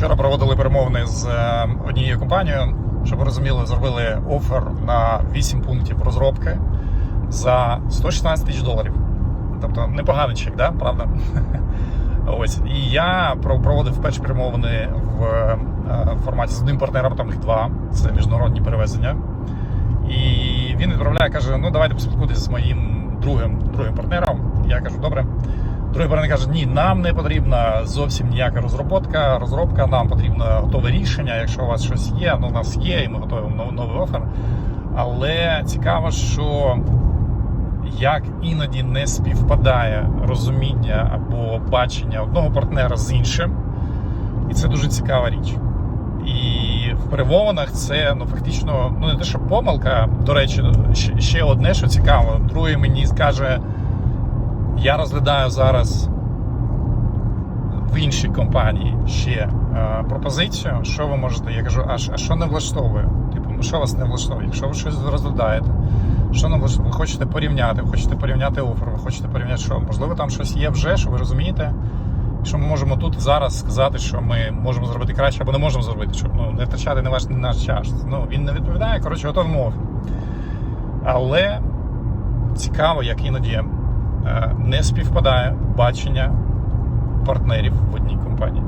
Вчора проводили перемовини з е, однією компанією, щоб ви розуміли, зробили офер на 8 пунктів розробки за 116 тисяч доларів. Тобто непоганий чек, да? правда? Ось. І я проводив перші перемовини в е, форматі з одним партнером, там їх два, це міжнародні перевезення. І він відправляє, каже: ну давайте поспілкуйтесь з моїм другим, другим партнером. Я кажу, добре. Другий партнер каже, ні, нам не потрібна зовсім ніяка розробка, розробка, нам потрібно готове рішення. Якщо у вас щось є, ну у нас є, і ми нов- новий офер. Але цікаво, що як іноді не співпадає розуміння або бачення одного партнера з іншим, і це дуже цікава річ. І в перемовинах це ну фактично ну не те, що помилка. До речі, ще одне, що цікаво, другий мені скаже. Я розглядаю зараз в іншій компанії ще е, пропозицію. Що ви можете? Я кажу, а, що не влаштовує? Типу, ну, що вас не влаштовує? Якщо ви щось розглядаєте, що не? Ви хочете порівняти, ви хочете порівняти офер, ви хочете порівняти, що можливо там щось є вже, що ви розумієте. Що ми можемо тут зараз сказати, що ми можемо зробити краще або не можемо зробити, щоб ну, не втрачати не ваш не наш час. Ну він не відповідає, коротше, готовий офер. Але цікаво, як іноді не співпадає бачення партнерів в одній компанії.